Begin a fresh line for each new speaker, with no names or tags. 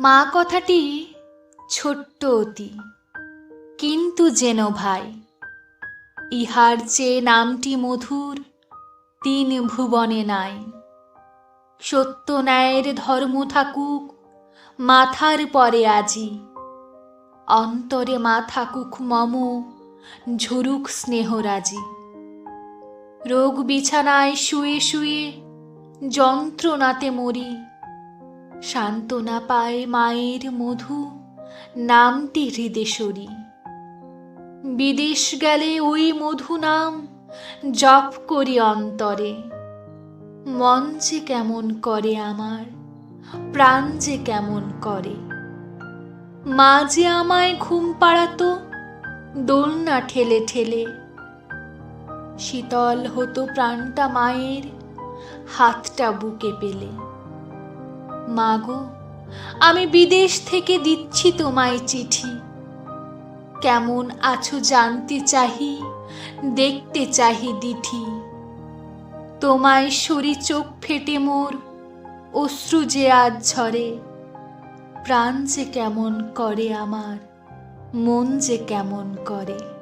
মা কথাটি ছোট্ট অতি। কিন্তু যেন ভাই, ইহার চেয়ে নামটি মধুর তিন ভুবনে নাই। সত্য ন্যায়ের ধর্ম থাকুক, মাথার পরে আজি। অন্তরে মা থাকুক মম, ঝরুক স্নেহরাজি রোগ বিছানায় শুয়ে শুয়ে যন্ত্রণাতে মরি সান্ত্বনা পায় মায়ের মধু, নামটি হৃদেশ্বরী বিদেশ গেলে ওই মধু নাম জপ করি অন্তরে। মন যে কেমন করে আমার, প্রাণ যে কেমন করে। মা যে আমায় ঘুম পাড়াতো, দোলনা ঠেলে ঠেলে। শীতল হতো প্রাণটা মায়ের, হাতটা বুকে পেলে। মাগো আমি বিদেশ থেকে দিচ্ছি তোমায় চিঠি। কেমন আছো জানতে চাহি, দেখতে চাহি দিঠি। তোমায় সরি চোখ ফেটে মোর, অশ্রু যে আজ ঝরে। প্রাণ যে কেমন করে আমার, মন যে কেমন করে।